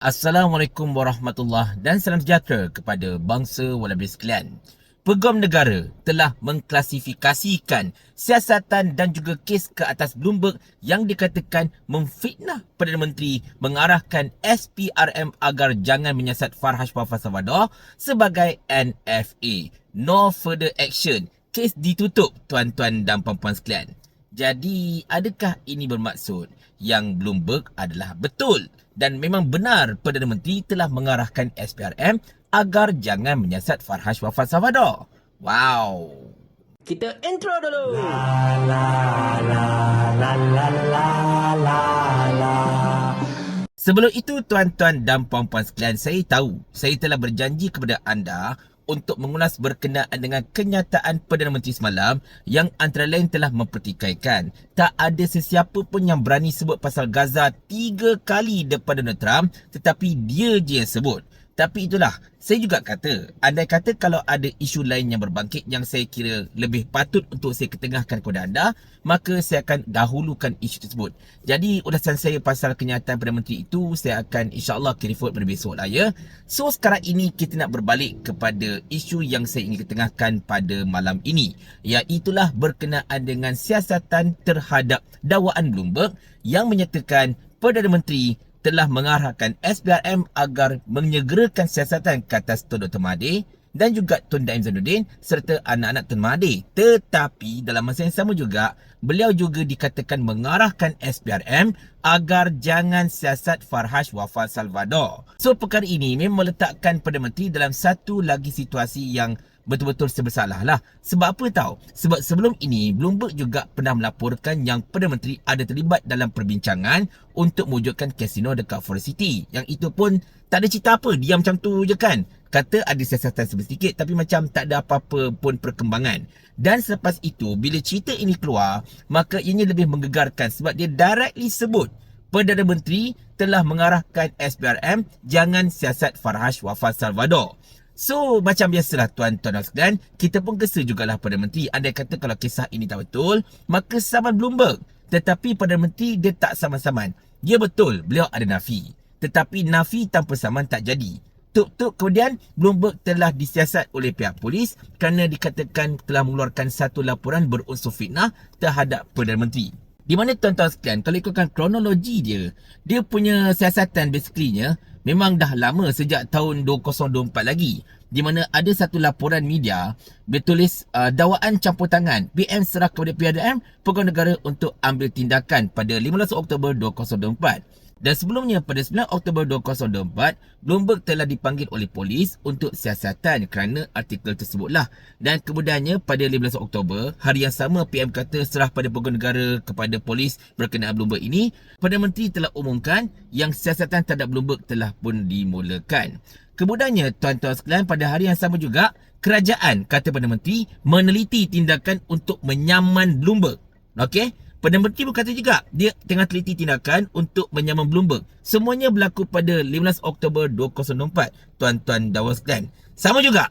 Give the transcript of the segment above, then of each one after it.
Assalamualaikum warahmatullahi dan salam sejahtera kepada bangsa walabi sekalian. Peguam negara telah mengklasifikasikan siasatan dan juga kes ke atas Bloomberg yang dikatakan memfitnah Perdana Menteri mengarahkan SPRM agar jangan menyiasat Farhash Wafat Savada sebagai NFA. No further action. Kes ditutup tuan-tuan dan puan-puan sekalian. Jadi, adakah ini bermaksud yang Bloomberg adalah betul dan memang benar Perdana Menteri telah mengarahkan SPRM agar jangan menyiasat Farhash Wafat Savada. Wow. Kita intro dulu. La la la la la la la la. Sebelum itu tuan-tuan dan puan-puan sekalian, saya tahu saya telah berjanji kepada anda untuk mengulas berkenaan dengan kenyataan Perdana Menteri semalam yang antara lain telah mempertikaikan tak ada sesiapa pun yang berani sebut pasal Gaza tiga kali depan Donald Trump tetapi dia je yang sebut. Tapi itulah, saya juga kata, andai kata kalau ada isu lain yang berbangkit yang saya kira lebih patut untuk saya ketengahkan kepada anda, maka saya akan dahulukan isu tersebut. Jadi, ulasan saya pasal kenyataan Perdana Menteri itu, saya akan insyaAllah kiri forward pada besok lah ya. So, sekarang ini kita nak berbalik kepada isu yang saya ingin ketengahkan pada malam ini. Iaitulah berkenaan dengan siasatan terhadap dakwaan Bloomberg yang menyatakan Perdana Menteri telah mengarahkan SPRM agar menyegerakan siasatan ke atas Tun Dr. Mahathir dan juga Tun Daim Zainuddin serta anak-anak Tun Mahathir. Tetapi dalam masa yang sama juga, beliau juga dikatakan mengarahkan SPRM agar jangan siasat Farhash Wafat Salvador. So perkara ini memang meletakkan Perdana Menteri dalam satu lagi situasi yang betul-betul sebersalah lah. Sebab apa tahu? Sebab sebelum ini, Bloomberg juga pernah melaporkan yang Perdana Menteri ada terlibat dalam perbincangan untuk mewujudkan kasino dekat Forest City. Yang itu pun tak ada cerita apa, diam macam tu je kan. Kata ada siasatan sedikit tapi macam tak ada apa-apa pun perkembangan. Dan selepas itu, bila cerita ini keluar, maka ini lebih menggegarkan sebab dia directly sebut Perdana Menteri telah mengarahkan SPRM jangan siasat Farhash Wafat Salvador. So macam biasalah tuan-tuan dan sekalian Kita pun kesal jugalah pada menteri. Andai kata kalau kisah ini tak betul Maka saman Bloomberg. Tetapi pada menteri dia tak saman-saman. Ya betul beliau ada nafi. Tetapi nafi tanpa saman tak jadi Tuk-tuk kemudian Bloomberg telah disiasat oleh pihak polis Kerana dikatakan telah mengeluarkan satu laporan berunsur fitnah Terhadap Perdana Menteri di mana tuan-tuan sekalian, kalau ikutkan kronologi dia, dia punya siasatan basically-nya memang dah lama sejak tahun 2024 lagi. Di mana ada satu laporan media bertulis uh, dakwaan campur tangan PM serah kepada PRDM Pegawai Negara untuk ambil tindakan pada 15 Oktober 2024. Dan sebelumnya pada 9 Oktober 2024, Bloomberg telah dipanggil oleh polis untuk siasatan kerana artikel tersebutlah. Dan kemudiannya pada 15 Oktober, hari yang sama PM kata serah pada pegawai negara kepada polis berkenaan Bloomberg ini, Perdana Menteri telah umumkan yang siasatan terhadap Bloomberg telah pun dimulakan. Kemudiannya, tuan-tuan sekalian, pada hari yang sama juga, kerajaan, kata Perdana Menteri, meneliti tindakan untuk menyaman Bloomberg. Okey? Perdana Menteri pun kata juga dia tengah teliti tindakan untuk menyaman Bloomberg. Semuanya berlaku pada 15 Oktober 2024. Tuan-tuan dan sekalian. Sama juga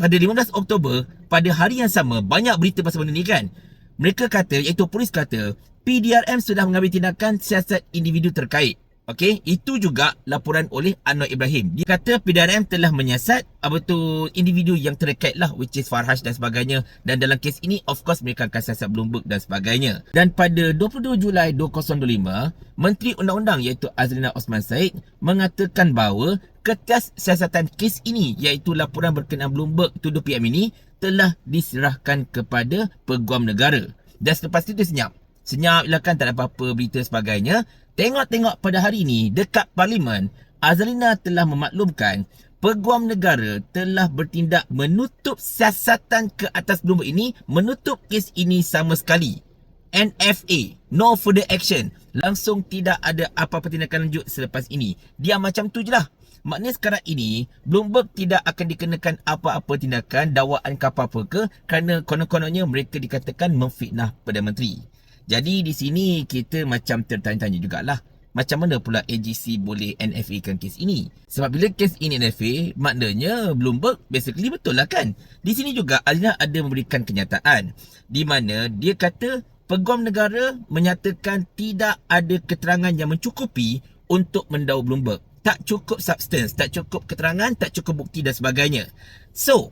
pada 15 Oktober pada hari yang sama banyak berita pasal benda ni kan. Mereka kata iaitu polis kata PDRM sudah mengambil tindakan siasat individu terkait. Okey, itu juga laporan oleh Anwar Ibrahim. Dia kata PDRM telah menyiasat apa tu individu yang terkait lah which is Farhash dan sebagainya dan dalam kes ini of course mereka akan siasat Bloomberg dan sebagainya. Dan pada 22 Julai 2025, Menteri Undang-Undang iaitu Azrina Osman Said mengatakan bahawa kertas siasatan kes ini iaitu laporan berkenaan Bloomberg tuduh PM ini telah diserahkan kepada Peguam Negara. Dan selepas itu dia senyap. Senyap lah kan tak ada apa-apa berita sebagainya. Tengok-tengok pada hari ini dekat parlimen, Azalina telah memaklumkan Peguam negara telah bertindak menutup siasatan ke atas Bloomberg ini, menutup kes ini sama sekali. NFA, no further action. Langsung tidak ada apa-apa tindakan lanjut selepas ini. Dia macam tu je lah. Maknanya sekarang ini, Bloomberg tidak akan dikenakan apa-apa tindakan, dakwaan ke apa-apa ke kerana konon-kononnya mereka dikatakan memfitnah Perdana Menteri. Jadi di sini kita macam tertanya-tanya jugalah. Macam mana pula AGC boleh NFA kan kes ini? Sebab bila kes ini NFA, maknanya Bloomberg basically betul lah kan? Di sini juga Alina ada memberikan kenyataan. Di mana dia kata peguam negara menyatakan tidak ada keterangan yang mencukupi untuk mendau Bloomberg. tak cukup substance, tak cukup keterangan, tak cukup bukti dan sebagainya. So,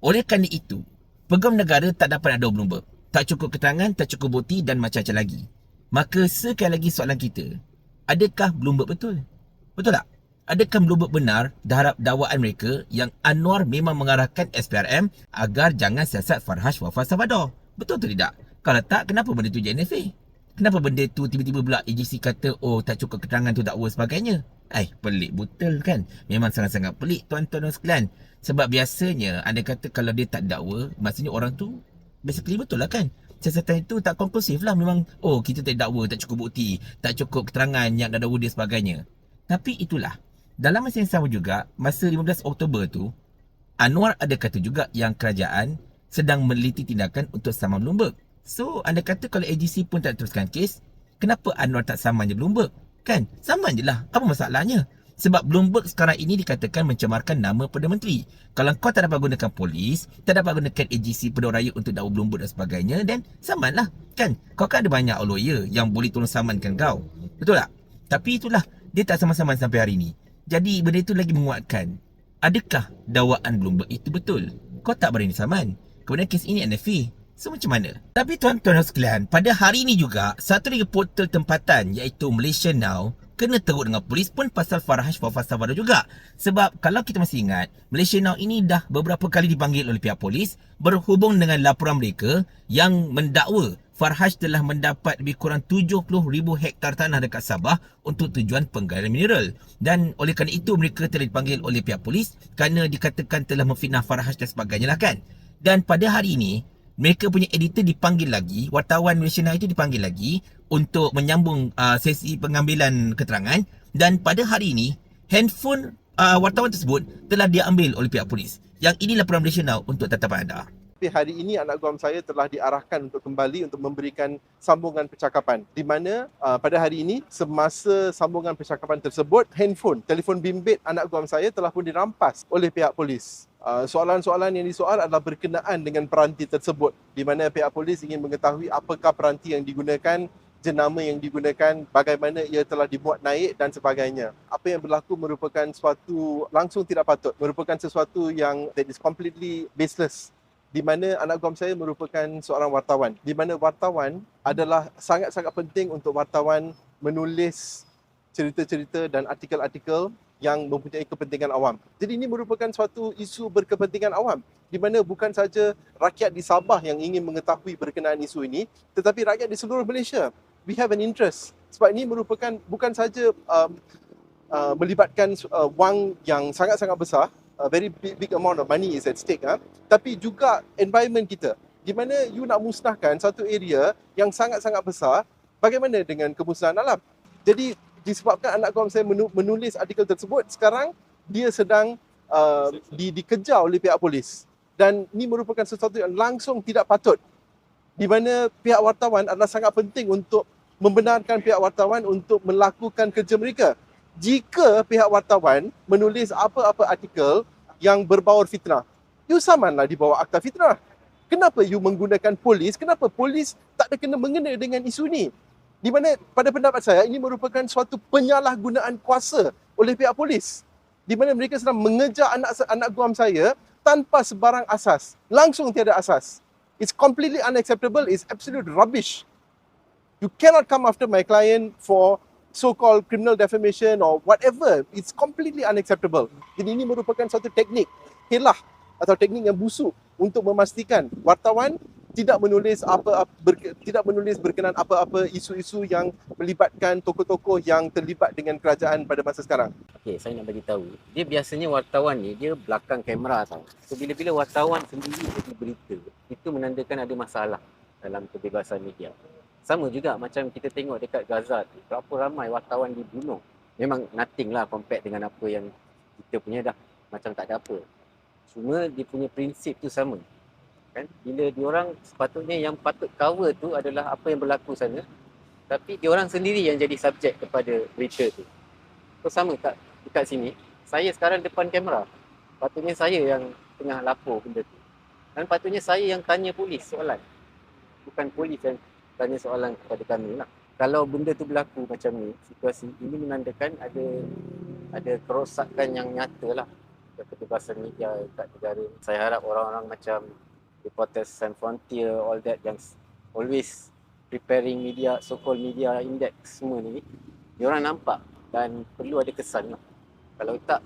oleh kerana itu, pegawai negara tak dapat ada Bloomberg. Tak cukup keterangan, tak cukup bukti dan macam-macam lagi. Maka sekali lagi soalan kita, adakah Bloomberg betul? Betul tak? Adakah Bloomberg benar terhadap dakwaan mereka yang Anwar memang mengarahkan SPRM agar jangan siasat Farhash Wafat Sabado? Betul atau tidak? Kalau tak, kenapa benda tu jadi NFA? Kenapa benda tu tiba-tiba pula agensi kata oh tak cukup keterangan tu dakwa sebagainya? Eh, pelik betul kan? Memang sangat-sangat pelik tuan-tuan dan sekalian. Sebab biasanya anda kata kalau dia tak dakwa, maksudnya orang tu basically betul lah kan? Siasatan itu tak konklusif lah memang oh kita tak dakwa, tak cukup bukti, tak cukup keterangan yang ada dakwa dia sebagainya. Tapi itulah. Dalam masa yang sama juga, masa 15 Oktober tu, Anwar ada kata juga yang kerajaan sedang meliti tindakan untuk saman Bloomberg. So, anda kata kalau AGC pun tak teruskan kes, kenapa Anwar tak saman je Bloomberg? Kan? Sama je lah. Apa masalahnya? Sebab Bloomberg sekarang ini dikatakan mencemarkan nama Perdana Menteri. Kalau kau tak dapat gunakan polis, tak dapat gunakan agensi Perdana Raya untuk dakwa Bloomberg dan sebagainya, then samanlah. Kan? Kau kan ada banyak lawyer yang boleh tolong samankan kau. Betul tak? Tapi itulah, dia tak sama-sama sampai hari ini. Jadi benda itu lagi menguatkan. Adakah dakwaan Bloomberg itu betul? Kau tak berani saman. Kemudian kes ini NFA. So macam mana? Tapi tuan-tuan dan sekalian, pada hari ini juga, satu lagi portal tempatan iaitu Malaysia Now kena teruk dengan polis pun pasal Farhash Wafat Savada juga. Sebab kalau kita masih ingat, Malaysia Now ini dah beberapa kali dipanggil oleh pihak polis berhubung dengan laporan mereka yang mendakwa Farhash telah mendapat lebih kurang 70,000 hektar tanah dekat Sabah untuk tujuan penggalian mineral. Dan oleh kerana itu mereka telah dipanggil oleh pihak polis kerana dikatakan telah memfitnah Farhash dan sebagainya lah kan. Dan pada hari ini, mereka punya editor dipanggil lagi, wartawan Malaysia Now itu dipanggil lagi untuk menyambung uh, sesi pengambilan keterangan dan pada hari ini handphone uh, wartawan tersebut telah diambil oleh pihak polis. Yang ini laporan Malaysia Now untuk tetapan anda. Hari ini anak guam saya telah diarahkan untuk kembali untuk memberikan sambungan percakapan. Di mana uh, pada hari ini semasa sambungan percakapan tersebut, handphone, telefon bimbit anak guam saya telah pun dirampas oleh pihak polis. Uh, soalan-soalan yang disoal adalah berkenaan dengan peranti tersebut di mana pihak polis ingin mengetahui apakah peranti yang digunakan, jenama yang digunakan, bagaimana ia telah dibuat naik dan sebagainya. Apa yang berlaku merupakan sesuatu langsung tidak patut, merupakan sesuatu yang that is completely baseless di mana anak guam saya merupakan seorang wartawan di mana wartawan adalah sangat-sangat penting untuk wartawan menulis cerita-cerita dan artikel-artikel yang mempunyai kepentingan awam. Jadi ini merupakan suatu isu berkepentingan awam di mana bukan saja rakyat di Sabah yang ingin mengetahui berkenaan isu ini tetapi rakyat di seluruh Malaysia. We have an interest sebab ini merupakan bukan saja um, uh, melibatkan uh, wang yang sangat-sangat besar, a very big, big amount of money is at stake, ha? tapi juga environment kita di mana you nak musnahkan satu area yang sangat-sangat besar, bagaimana dengan kemusnahan alam? Jadi disebabkan anak kawan saya menulis artikel tersebut sekarang dia sedang uh, di, dikejar oleh pihak polis. Dan ini merupakan sesuatu yang langsung tidak patut di mana pihak wartawan adalah sangat penting untuk membenarkan pihak wartawan untuk melakukan kerja mereka. Jika pihak wartawan menulis apa-apa artikel yang berbaur fitnah you samanlah di bawah akta fitnah. Kenapa you menggunakan polis? Kenapa polis tak ada kena mengena dengan isu ini di mana pada pendapat saya ini merupakan suatu penyalahgunaan kuasa oleh pihak polis. Di mana mereka sedang mengejar anak anak guam saya tanpa sebarang asas. Langsung tiada asas. It's completely unacceptable. It's absolute rubbish. You cannot come after my client for so called criminal defamation or whatever. It's completely unacceptable. Jadi ini merupakan suatu teknik helah atau teknik yang busuk untuk memastikan wartawan tidak menulis apa, apa ber, tidak menulis berkenaan apa-apa isu-isu yang melibatkan tokoh-tokoh yang terlibat dengan kerajaan pada masa sekarang. Okey, saya nak bagi tahu. Dia biasanya wartawan ni dia belakang kamera tau. So bila-bila wartawan sendiri jadi berita, itu menandakan ada masalah dalam kebebasan media. Sama juga macam kita tengok dekat Gaza tu, berapa ramai wartawan dibunuh. Memang nothing lah compare dengan apa yang kita punya dah macam tak ada apa. Cuma dia punya prinsip tu sama. Kan? Bila diorang sepatutnya yang patut cover tu adalah apa yang berlaku sana tapi diorang sendiri yang jadi subjek kepada berita tu. So sama tak dekat sini? Saya sekarang depan kamera. Patutnya saya yang tengah lapor benda tu. Dan patutnya saya yang tanya polis soalan. Bukan polis yang tanya soalan kepada kami lah. Kalau benda tu berlaku macam ni situasi ini menandakan ada ada kerosakan yang nyata lah kebebasan media kat negara. Saya harap orang-orang macam Reporters Sans Frontier, all that yang always preparing media, so-called media index semua ni, diorang nampak dan perlu ada kesan lah. Kalau tak,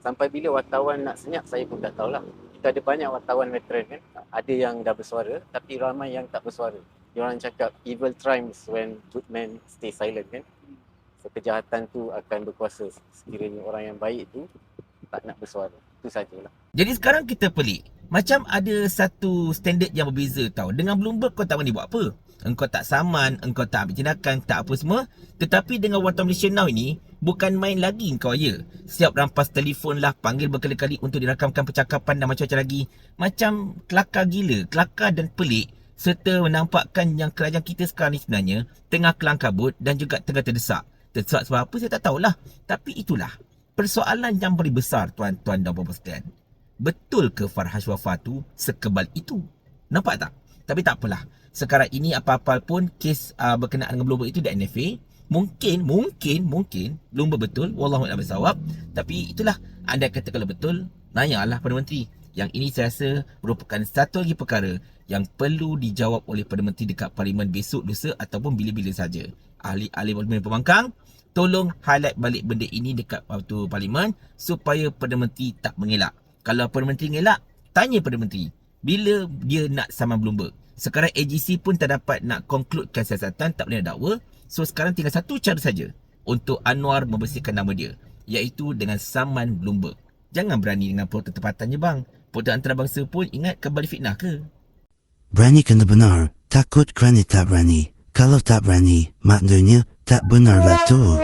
sampai bila wartawan nak senyap, saya pun tak tahulah. Kita ada banyak wartawan veteran kan, ada yang dah bersuara tapi ramai yang tak bersuara. Diorang cakap evil triumphs when good men stay silent kan. So, kejahatan tu akan berkuasa sekiranya orang yang baik tu tak nak bersuara. Itu sajalah. Jadi sekarang kita pelik. Macam ada satu standard yang berbeza tau. Dengan Bloomberg kau tak berani buat apa. Engkau tak saman, engkau tak ambil tindakan, tak apa semua. Tetapi dengan Wartawan Malaysia Now ini, bukan main lagi kau ya. Siap rampas telefon lah, panggil berkali-kali untuk dirakamkan percakapan dan macam-macam lagi. Macam kelakar gila, kelakar dan pelik. Serta menampakkan yang kerajaan kita sekarang ni sebenarnya tengah kelang kabut dan juga tengah terdesak. Terdesak sebab apa saya tak tahulah. Tapi itulah persoalan yang paling besar tuan-tuan dan puan-puan sekalian. Betul ke Farhash Wafa tu sekebal itu? Nampak tak? Tapi tak apalah. Sekarang ini apa-apa pun kes uh, berkenaan dengan Bloomberg itu di NFA. Mungkin, mungkin, mungkin Bloomberg betul. Wallahu a'lam bishawab. Tapi itulah anda kata kalau betul, nanyalah Perdana Menteri. Yang ini saya rasa merupakan satu lagi perkara yang perlu dijawab oleh Perdana Menteri dekat Parlimen besok lusa ataupun bila-bila saja. Ahli-ahli Parlimen Pembangkang, tolong highlight balik benda ini dekat waktu Parlimen supaya Perdana Menteri tak mengelak. Kalau Perdana Menteri ngelak, tanya Perdana Menteri bila dia nak saman Bloomberg. Sekarang AGC pun tak dapat nak concludekan siasatan, tak boleh dakwa. So sekarang tinggal satu cara saja untuk Anwar membersihkan nama dia, iaitu dengan saman Bloomberg. Jangan berani dengan protes tepatannya bang. Protes antarabangsa pun ingat kembali fitnah ke? Berani kena benar, takut kerana tak berani. Kalau tak berani, maknanya tak benar lah tu.